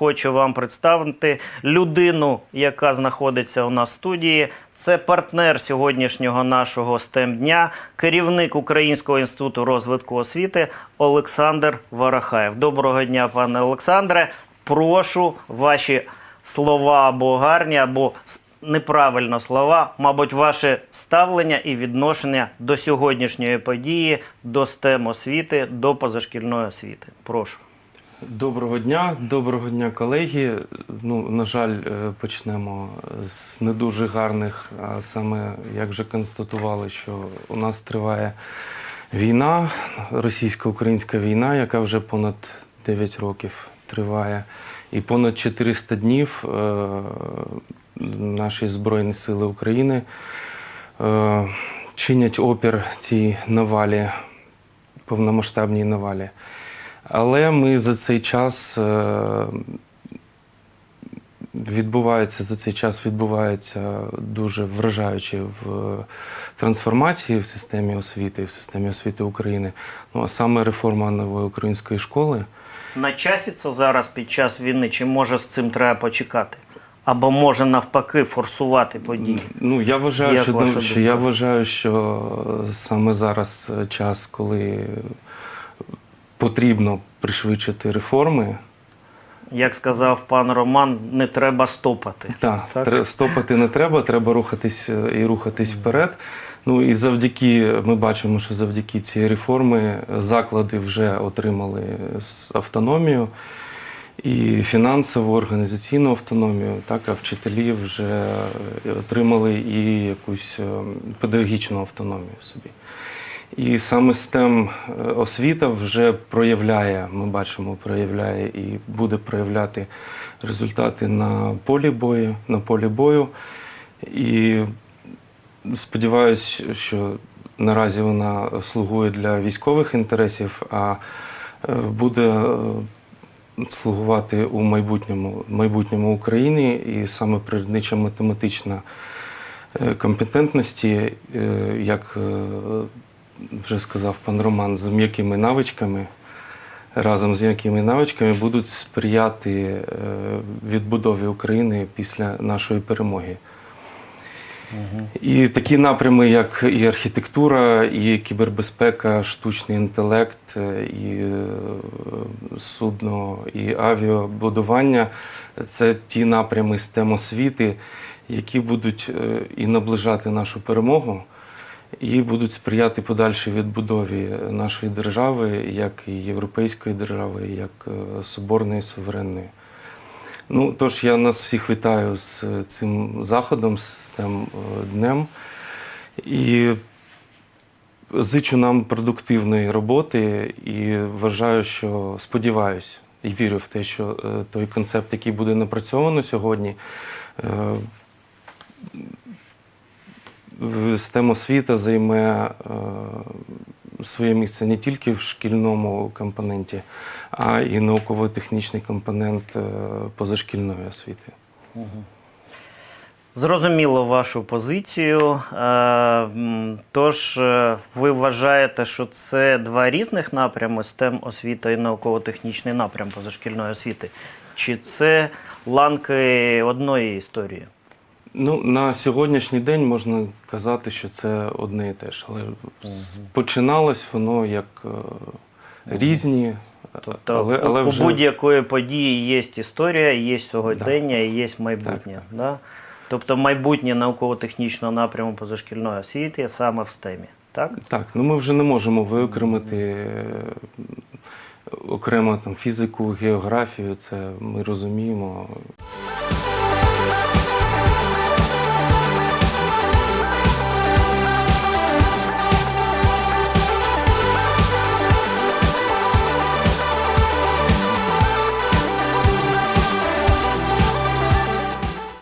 хочу вам представити людину, яка знаходиться у нас в студії. Це партнер сьогоднішнього нашого STEM дня, керівник Українського інституту розвитку освіти Олександр Варахаєв. Доброго дня, пане Олександре. Прошу ваші слова або гарні, або неправильно слова, мабуть, ваше ставлення і відношення до сьогоднішньої події, до STEM освіти, до позашкільної освіти. Прошу. Доброго дня, доброго дня, колеги. Ну, на жаль, е, почнемо з не дуже гарних, а саме, як вже констатували, що у нас триває війна, російсько-українська війна, яка вже понад 9 років триває. І понад 400 днів е, наші Збройні Сили України е, чинять опір цій навалі, повномасштабній навалі. Але ми за цей час е, відбувається за цей час відбувається дуже вражаючі в трансформації в системі освіти, в системі освіти України. Ну а саме реформа нової української школи. На часі це зараз під час війни, чи може з цим треба почекати? Або може навпаки форсувати події? Ну я вважаю, Як що, що я вважаю, що саме зараз час, коли потрібно пришвидшити реформи. Як сказав пан Роман, не треба стопати. Так, Так. стопати не треба, треба рухатись е, і рухатись вперед. Ну і завдяки, ми бачимо, що завдяки цій реформи заклади вже отримали автономію і фінансову, організаційну автономію, так, а вчителі вже е, отримали і якусь е, педагогічну автономію собі. І саме STEM е, освіта вже проявляє, ми бачимо, проявляє і буде проявляти результати на полі бою, на полі бою. І сподіваюся, що наразі вона слугує для військових інтересів, а е, буде е, слугувати у майбутньому, майбутньому Україні і саме природнича математична компетентності, як вже сказав пан Роман, з м'якими навичками. Разом з м'якими навичками будуть сприяти е, відбудові України після нашої перемоги. І такі напрями, як і архітектура, і кібербезпека, штучний інтелект, е, і е, судно, і авіабудування це ті напрями STEM освіти, які будуть і наближати нашу перемогу, і будуть сприяти подальшій відбудові нашої держави, як і європейської держави, як е, соборної суверенної. Ну, тож я нас всіх вітаю з цим заходом, з тим е, днем. І зичу нам продуктивної роботи і вважаю, що сподіваюся і вірю в те, що е, той концепт, який буде напрацьовано сьогодні, STEM освіта займе е, своє місце не тільки в шкільному компоненті, а і науково-технічний компонент е, позашкільної освіти. Зрозуміло вашу позицію. Е, Тож ви вважаєте, що це два різних напрями STEM освіта і науково-технічний напрям позашкільної освіти? Чи це ланки одної історії? Ну, на сьогоднішній день можна казати, що це одне і те ж. Але починалось воно як е, різні, Тобто але, у- але у вже будь-якої події є історія, є сьогодення і є майбутнє. Так, Да? Тобто майбутнє науково-технічного напряму позашкільної освіти саме в STEM. Так? так. Ну ми вже не можемо виокремити е, окремо там фізику, географію. Це ми розуміємо.